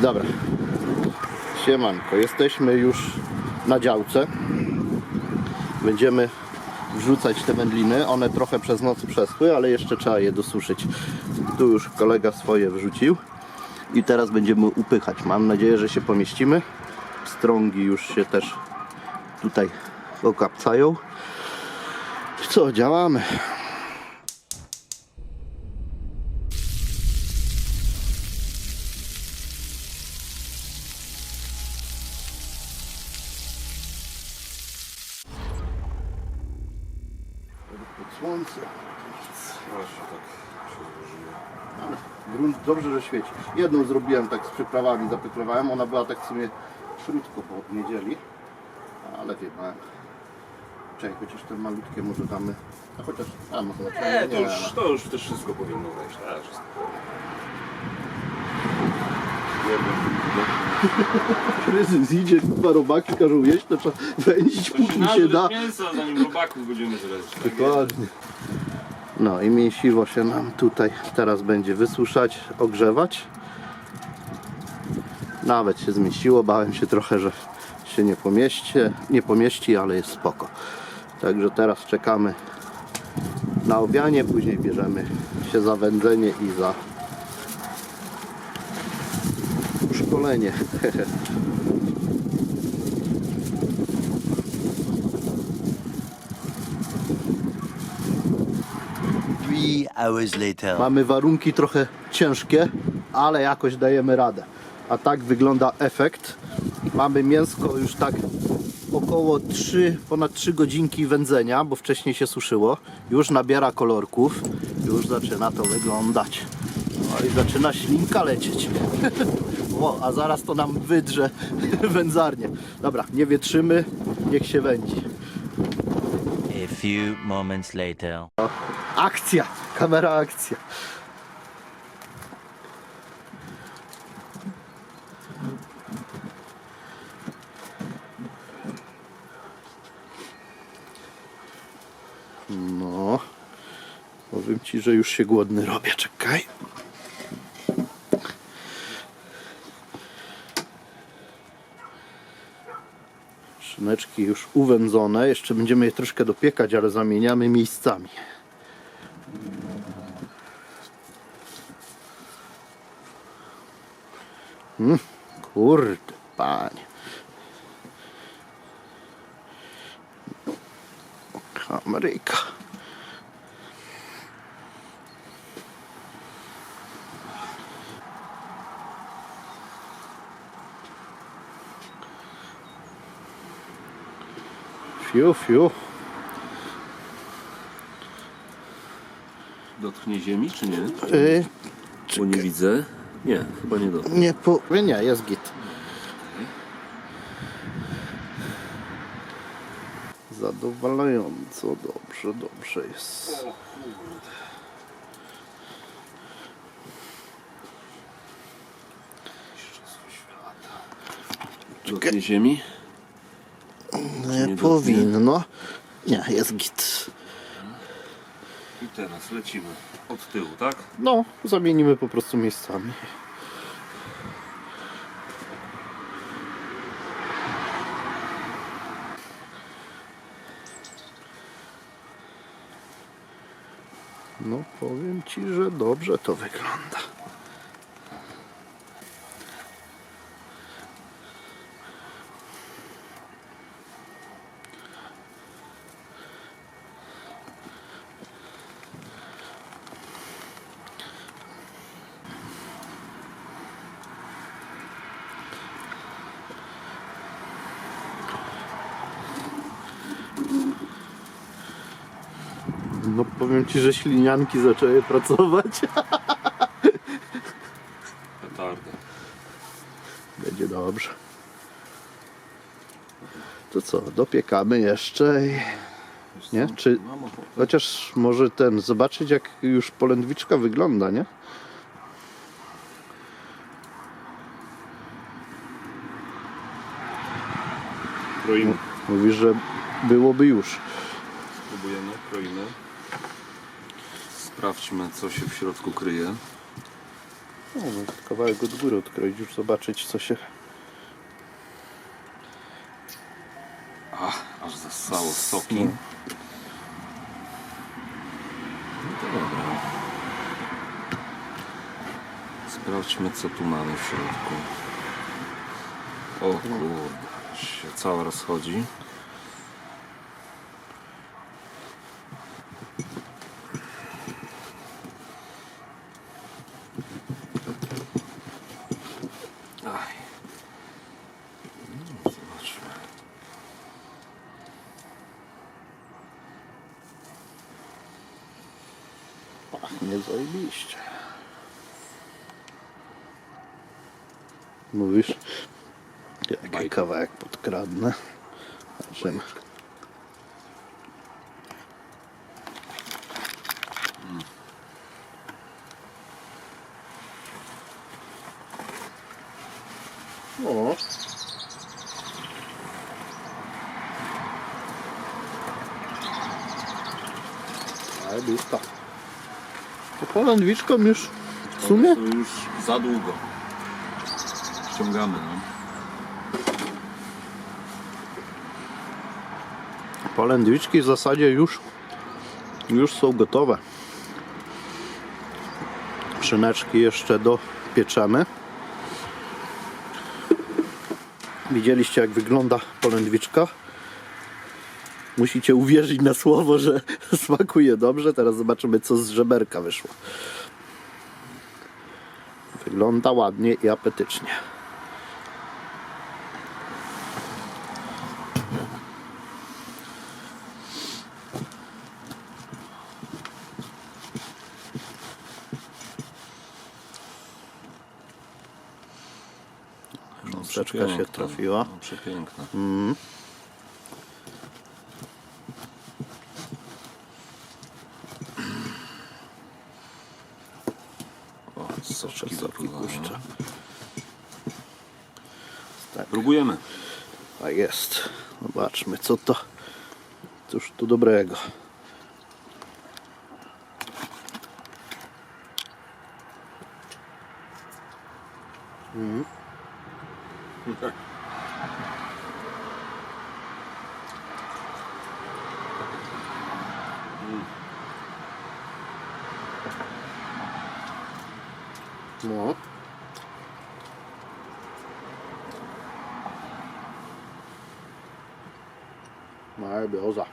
Dobra. Siemanko, jesteśmy już na działce. Będziemy wrzucać te wędliny. One trochę przez noc przeschły, ale jeszcze trzeba je dosuszyć. Tu już kolega swoje wrzucił. I teraz będziemy upychać. Mam nadzieję, że się pomieścimy. Strągi już się też tutaj okapcają. Co, działamy. Słońce. Właśnie tak się złożyło. Grunt dobrze, że świeci. Jedną zrobiłem tak z przyprawami, zapyklowałem. Ona była tak w sumie krótko po niedzieli. Ale wie pan. Czekaj, chociaż te malutkie może damy. A chociaż. A może na Nie, to już, to już też wszystko powinno wejść. Tak, wszystko. Kryzys idzie, dwa robaki każą jeść, to trzeba wędzić póki się da. mięsa, zanim robaków będziemy. Tak Dokładnie. No i mięsiwo się nam tutaj teraz będzie wysuszać, ogrzewać. Nawet się zmieściło, bałem się trochę, że się nie pomieści, nie pomieści, ale jest spoko. Także teraz czekamy na obianie, później bierzemy się za wędzenie i za szkolenie. Three hours later. Mamy warunki trochę ciężkie, ale jakoś dajemy radę. A tak wygląda efekt. Mamy mięsko już tak około 3, ponad 3 godzinki wędzenia, bo wcześniej się suszyło. Już nabiera kolorków, już zaczyna to wyglądać. No i zaczyna ślinka lecieć. o, a zaraz to nam wydrze wędzarnię. Dobra, nie wietrzymy, niech się wędzi. A few moments later. Akcja, kamera akcja. No, powiem ci, że już się głodny robię. Czekaj. Szyneczki już uwędzone. Jeszcze będziemy je troszkę dopiekać, ale zamieniamy miejscami. Kurde, panie. Ameryka. Fiu, fiu. Dotknie ziemi, czy nie? Y, Bo nie widzę. Nie, chyba nie dotknie. nie po... Nie, jest git. Zadowalająco, dobrze, dobrze jest. Dotknie ziemi? Nie powinno. Nie, jest git. I teraz lecimy od tyłu, tak? No, zamienimy po prostu miejscami. No, powiem ci, że dobrze to wygląda. No, powiem ci, że ślinianki zaczęły pracować. Petarda. Będzie dobrze. To co, dopiekamy jeszcze i... Nie? Czy... Chociaż może ten, zobaczyć jak już polędwiczka wygląda, nie? Kroimy. Mówisz, że byłoby już. Spróbujemy, kroimy. Sprawdźmy, co się w środku kryje. No, no, kawałek od góry odkroić, już zobaczyć co się... Ach, aż zasało soki. No dobra. Sprawdźmy co tu mamy w środku. O kurde, się cała rozchodzi. Pachnie zajebiście. Mówisz? Jaki Bajka. kawałek podkradnę. Zobaczymy. O. Zajebista. To polędwiczką już w sumie? To już za długo. Ściągamy, no. Polędwiczki w zasadzie już, już są gotowe. Szyneczki jeszcze dopieczemy. Widzieliście jak wygląda polędwiczka. Musicie uwierzyć na słowo, że smakuje dobrze. Teraz zobaczymy co z żeberka wyszło. Wygląda ładnie i apetycznie. Cząsteczka się przepiękna. trafiła. No, przepiękna. O, soczki wypływają. puszcza. Tak. Próbujemy. Tak jest. Zobaczmy, co to. Cóż tu dobrego. No. Marbioza.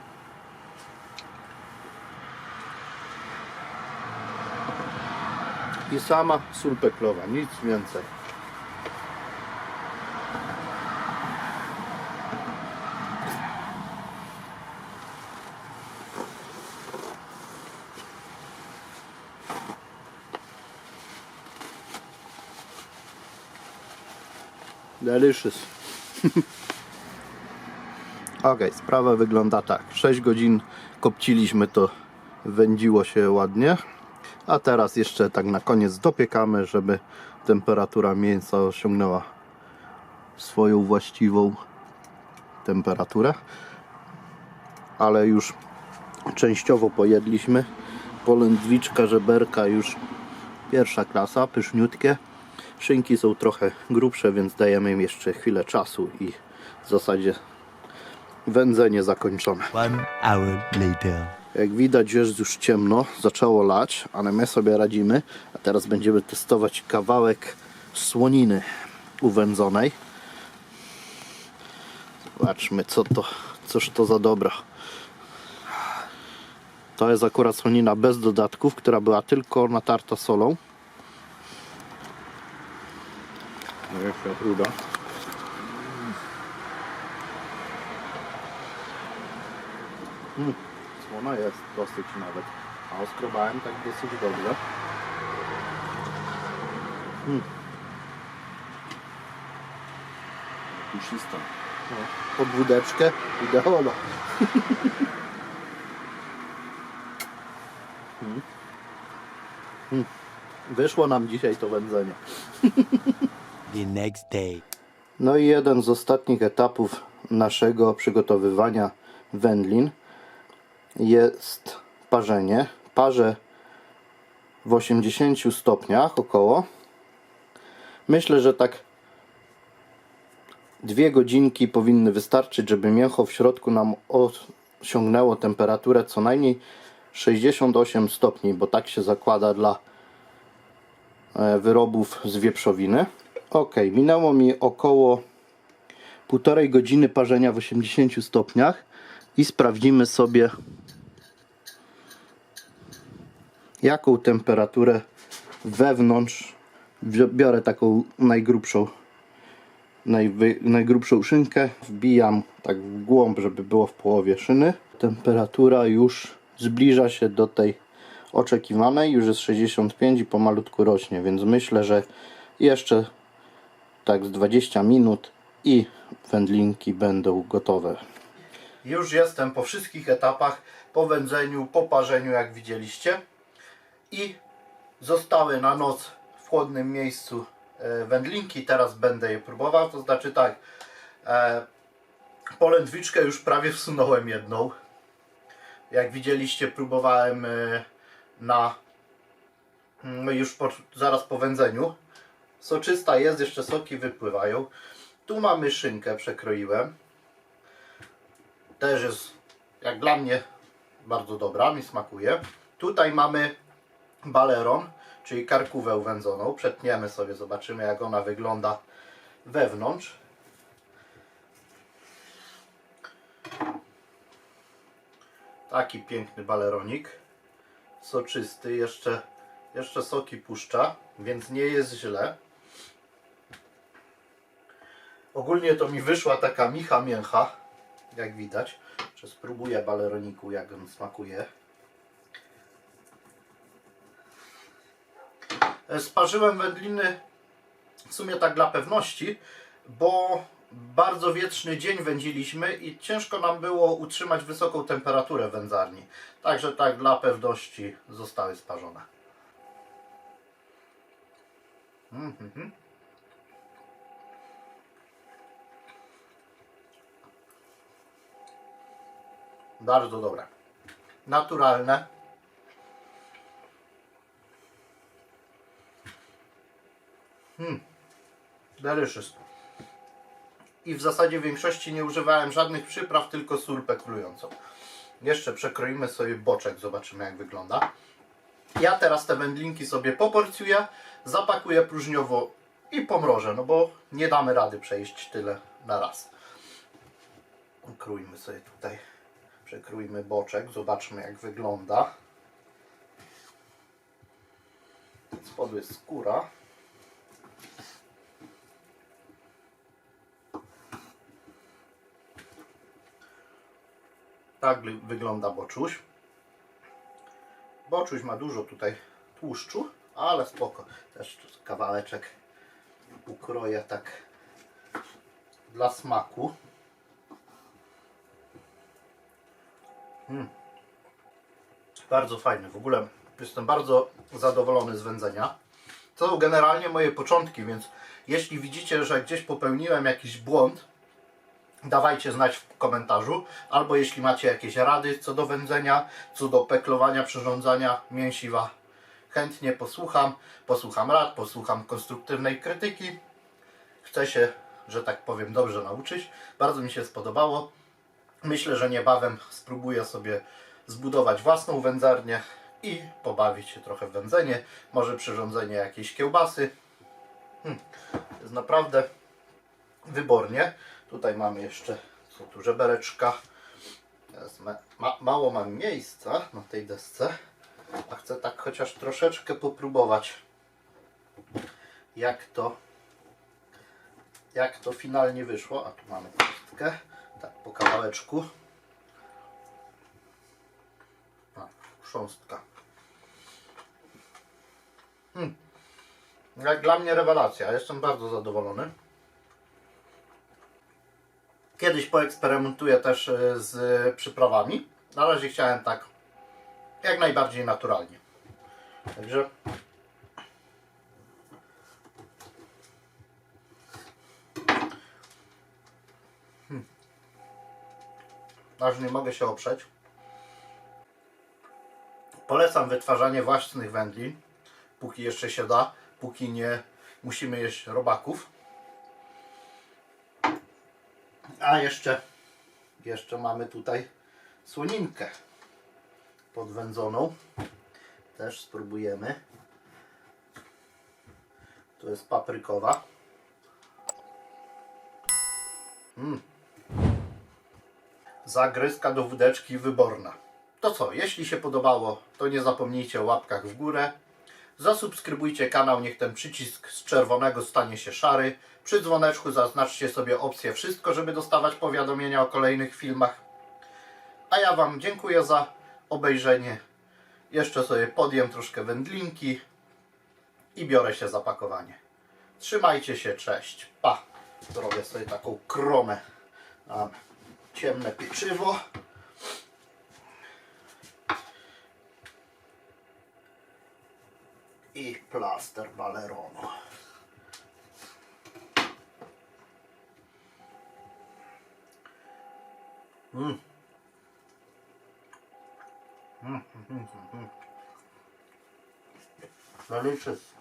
I sama sól peklowa, nic więcej. Delicious. Ok, sprawa wygląda tak. 6 godzin kopciliśmy to, wędziło się ładnie. A teraz jeszcze tak na koniec dopiekamy, żeby temperatura mięsa osiągnęła swoją właściwą temperaturę. Ale już częściowo pojedliśmy. Polędwiczka, żeberka już pierwsza klasa, pyszniutkie. Szynki są trochę grubsze, więc dajemy im jeszcze chwilę czasu i w zasadzie wędzenie zakończone. One hour later. Jak widać jest już ciemno, zaczęło lać, ale my sobie radzimy. A teraz będziemy testować kawałek słoniny uwędzonej. Zobaczmy co to, cóż to za dobra. To jest akurat słonina bez dodatków, która była tylko natarta solą. No jeszcze ruda. Mm, słona jest dosyć nawet. A oskrobałem tak dosyć dobrze. Puszysta. No, pod wódeczkę ideowo. Mm. Mm. Wyszło nam dzisiaj to wędzenie. The next day. No i jeden z ostatnich etapów naszego przygotowywania wędlin jest parzenie. Parzę w 80 stopniach około Myślę, że tak dwie godzinki powinny wystarczyć, żeby mięcho w środku nam osiągnęło temperaturę co najmniej 68 stopni, bo tak się zakłada dla e, wyrobów z wieprzowiny. Ok, minęło mi około półtorej godziny parzenia w 80 stopniach i sprawdzimy sobie jaką temperaturę wewnątrz biorę taką najgrubszą najwy, najgrubszą szynkę wbijam tak w głąb, żeby było w połowie szyny. Temperatura już zbliża się do tej oczekiwanej już jest 65 i pomalutku rośnie więc myślę, że jeszcze tak z 20 minut i wędlinki będą gotowe już jestem po wszystkich etapach po wędzeniu, po parzeniu jak widzieliście i zostały na noc w chłodnym miejscu e, wędlinki. Teraz będę je próbował. To znaczy tak, e, polędwiczkę już prawie wsunąłem jedną. Jak widzieliście, próbowałem e, na no już po, zaraz po wędzeniu. Soczysta jest, jeszcze soki wypływają. Tu mamy szynkę, przekroiłem. Też jest, jak dla mnie, bardzo dobra, mi smakuje. Tutaj mamy baleron, czyli karkówę wędzoną. Przetniemy sobie, zobaczymy jak ona wygląda wewnątrz. Taki piękny baleronik. Soczysty, jeszcze, jeszcze soki puszcza, więc nie jest źle. Ogólnie to mi wyszła taka micha mięcha, jak widać. Jeszcze spróbuję baleroniku, jak on smakuje. Sparzyłem wędliny w sumie tak dla pewności, bo bardzo wieczny dzień wędziliśmy i ciężko nam było utrzymać wysoką temperaturę wędzarni. Także tak dla pewności zostały sparzone. Mhm. Bardzo dobre. Naturalne. Delicious. I w zasadzie w większości nie używałem żadnych przypraw, tylko sól peklującą. Jeszcze przekroimy sobie boczek, zobaczymy jak wygląda. Ja teraz te wędlinki sobie poporcjuję, zapakuję próżniowo i pomrożę, no bo nie damy rady przejść tyle na raz. Krójmy sobie tutaj, przekrójmy boczek, zobaczmy jak wygląda. Spodu jest skóra. Tak wy- wygląda boczuś. Boczuś ma dużo tutaj tłuszczu, ale spoko. Też kawałeczek ukroję tak dla smaku. Mm. Bardzo fajny. W ogóle jestem bardzo zadowolony z wędzenia. To są generalnie moje początki, więc jeśli widzicie, że gdzieś popełniłem jakiś błąd, dawajcie znać w komentarzu, albo jeśli macie jakieś rady co do wędzenia, co do peklowania, przyrządzania mięsiwa, chętnie posłucham, posłucham rad, posłucham konstruktywnej krytyki. Chcę się, że tak powiem, dobrze nauczyć. Bardzo mi się spodobało. Myślę, że niebawem spróbuję sobie zbudować własną wędzarnię i pobawić się trochę w wędzenie, może przyrządzenie jakiejś kiełbasy. Hmm. Jest naprawdę wybornie. Tutaj mamy jeszcze, co tu, żebereczka. Ma, mało mam miejsca na tej desce, a chcę tak chociaż troszeczkę popróbować, jak to, jak to finalnie wyszło. A tu mamy kostkę, tak po kawałeczku. A, chrząstka. Hmm. Jak dla mnie rewelacja, jestem bardzo zadowolony. Kiedyś poeksperymentuję też e, z przyprawami. Na razie chciałem tak jak najbardziej naturalnie. Także aż nie mogę się oprzeć. Polecam wytwarzanie własnych wędlin, póki jeszcze się da, póki nie, musimy jeść robaków. A jeszcze, jeszcze mamy tutaj słoninkę podwędzoną. Też spróbujemy. To jest paprykowa. Mm. Zagryzka do wódeczki wyborna. To co, jeśli się podobało, to nie zapomnijcie o łapkach w górę. Zasubskrybujcie kanał, niech ten przycisk z czerwonego stanie się szary. Przy dzwoneczku zaznaczcie sobie opcję wszystko, żeby dostawać powiadomienia o kolejnych filmach. A ja Wam dziękuję za obejrzenie. Jeszcze sobie podjem troszkę wędlinki i biorę się za pakowanie. Trzymajcie się, cześć, pa! Zrobię sobie taką kromę. Mam ciemne pieczywo. I plaster baleronu. Mm. Mm, mm, mm, mm. Delicious.